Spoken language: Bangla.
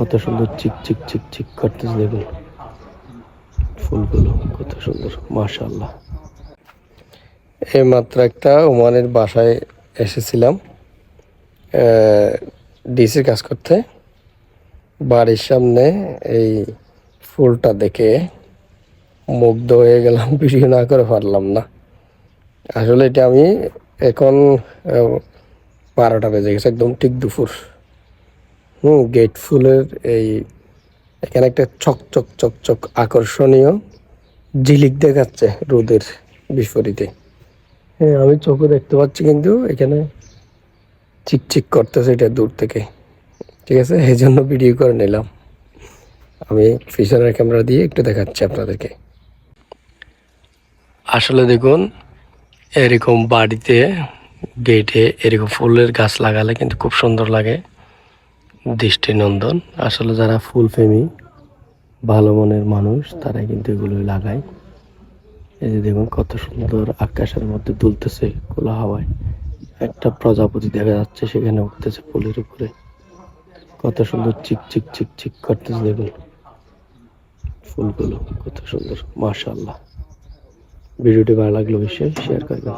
কত সুন্দর চিক চিক চিক চিক করতেছে দেখুন। ফুলগুলো কত সুন্দর মাশাল্লাহ এই মাত্র একটা ওমানের বাসায় এসেছিলাম। ডিসির কাজ করতে। বাড়ির সামনে এই ফুলটা দেখে মুগ্ধ হয়ে গেলাম, ভিডিও না করে পারলাম না। আসলে এটা আমি এখন বারোটা বেজে গেছে, একদম ঠিক দুপুর। হুম, গেট ফুলের এই, এখানে একটা চক চক চক চক আকর্ষণীয় ঝিলিক দেখাচ্ছে রোদের বিপরীতে। হ্যাঁ আমি চোখে দেখতে পাচ্ছি কিন্তু এখানে চিকচিক করতেছে এটা দূর থেকে। ঠিক আছে এই জন্য ভিডিও করে নিলাম। আমি পিছনের ক্যামেরা দিয়ে একটু দেখাচ্ছি আপনাদেরকে। আসলে দেখুন, এরকম বাড়িতে গেটে এরকম ফুলের গাছ লাগালে কিন্তু খুব সুন্দর লাগে। দৃষ্টিনন্দন। আসলে যারা ফুল ফেমি ভালো মনের মানুষ তারা কিন্তু এগুলো লাগায়। এই যে দেখুন কত সুন্দর আকাশের মধ্যে দুলতেছে খোলা হাওয়ায়। একটা প্রজাপতি দেখা যাচ্ছে, সেখানে উঠতেছে ফুলের উপরে। কত সুন্দর চিক চিক চিক চিক করতেছে দেখুন। ফুলগুলো কত সুন্দর মার্শাল্লাহ ভিডিওটি ভালো লাগল বিশ্বাস শেয়ার করবেন।